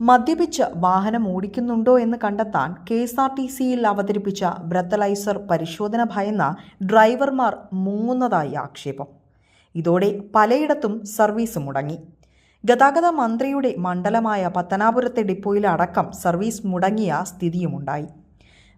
മദ്യപിച്ച് വാഹനം ഓടിക്കുന്നുണ്ടോ എന്ന് കണ്ടെത്താൻ കെ എസ് ആർ ടി സിയിൽ അവതരിപ്പിച്ച ബ്രത്തലൈസർ പരിശോധന ഭയന്ന ഡ്രൈവർമാർ മുങ്ങുന്നതായി ആക്ഷേപം. ഇതോടെ പലയിടത്തും സർവീസ് മുടങ്ങി. ഗതാഗത മന്ത്രിയുടെ മണ്ഡലമായ പത്തനാപുരത്തെ ഡിപ്പോയിലടക്കം സർവീസ് മുടങ്ങിയ സ്ഥിതിയുമുണ്ടായി.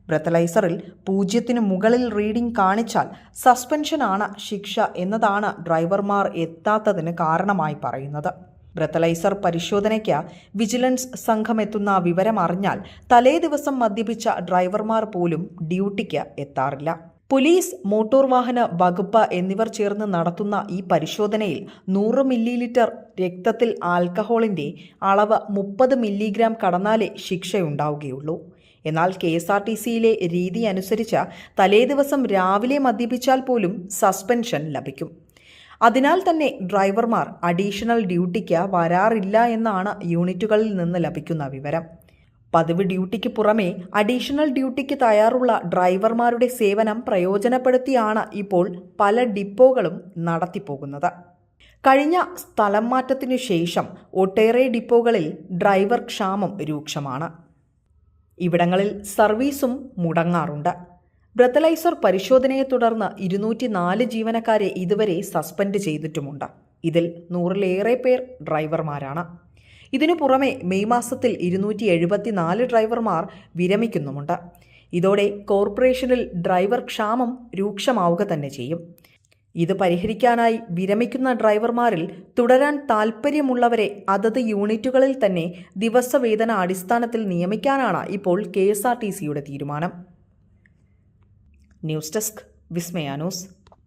ബ്രത്തലൈസറിൽ പൂജ്യത്തിന് മുകളിൽ റീഡിംഗ് കാണിച്ചാൽ സസ്പെൻഷനാണ് ശിക്ഷ എന്നതാണ് ഡ്രൈവർമാർ എത്താത്തതിന് കാരണമായി പറയുന്നത്. ബ്രത്തലൈസർ പരിശോധനയ്ക്ക് വിജിലൻസ് സംഘം എത്തുന്ന വിവരം അറിഞ്ഞാൽ തലേ ദിവസം മദ്യപിച്ച ഡ്രൈവർമാർ പോലും ഡ്യൂട്ടിക്ക് എത്താറില്ല. പോലീസ് മോട്ടോർ വാഹന വകുപ്പ് എന്നിവർ ചേർന്ന് നടത്തുന്ന ഈ പരിശോധനയിൽ നൂറ് മില്ലി ലിറ്റർ രക്തത്തിൽ ആൽക്കഹോളിന്റെ അളവ് മുപ്പത് മില്ലിഗ്രാം കടന്നാലേ ശിക്ഷയുണ്ടാവുകയുള്ളൂ. എന്നാൽ കെ എസ് ആർ ടി സിയിലെ രീതി അനുസരിച്ച് തലേദിവസം രാവിലെ മദ്യപിച്ചാൽ പോലും സസ്പെൻഷൻ ലഭിക്കും. അതിനാൽ തന്നെ ഡ്രൈവർമാർ അഡീഷണൽ ഡ്യൂട്ടിക്ക് വരാറില്ല എന്നാണ് യൂണിറ്റുകളിൽ നിന്ന് ലഭിക്കുന്ന വിവരം. പതിവ് ഡ്യൂട്ടിക്ക് പുറമെ അഡീഷണൽ ഡ്യൂട്ടിക്ക് തയ്യാറുള്ള ഡ്രൈവർമാരുടെ സേവനം പ്രയോജനപ്പെടുത്തിയാണ് ഇപ്പോൾ പല ഡിപ്പോകളും നടത്തിപ്പോകുന്നത്. കഴിഞ്ഞ സ്ഥലം മാറ്റത്തിനു ശേഷം ഒട്ടേറെ ഡിപ്പോകളിൽ ഡ്രൈവർ ക്ഷാമം രൂക്ഷമാണ്. ഇവിടങ്ങളിൽ സർവീസും മുടങ്ങാറുണ്ട്. ബ്രത്തലൈസർ പരിശോധനയെ തുടർന്ന് ഇരുന്നൂറ്റി നാല് ജീവനക്കാരെ ഇതുവരെ സസ്പെൻഡ് ചെയ്തിട്ടുമുണ്ട്. ഇതിൽ നൂറിലേറെ പേർ ഡ്രൈവർമാരാണ്. ഇതിനു പുറമെ മെയ് മാസത്തിൽ ഇരുന്നൂറ്റി എഴുപത്തിനാല് ഡ്രൈവർമാർ വിരമിക്കുന്നുമുണ്ട്. ഇതോടെ കോർപ്പറേഷനിൽ ഡ്രൈവർ ക്ഷാമം രൂക്ഷമാവുക തന്നെ ചെയ്യും. ഇത് പരിഹരിക്കാനായി വിരമിക്കുന്ന ഡ്രൈവർമാരിൽ തുടരാൻ താൽപ്പര്യമുള്ളവരെ അതത് യൂണിറ്റുകളിൽ തന്നെ ദിവസവേതന അടിസ്ഥാനത്തിൽ നിയമിക്കാനാണ് ഇപ്പോൾ കെ തീരുമാനം. News desk Vismaya news.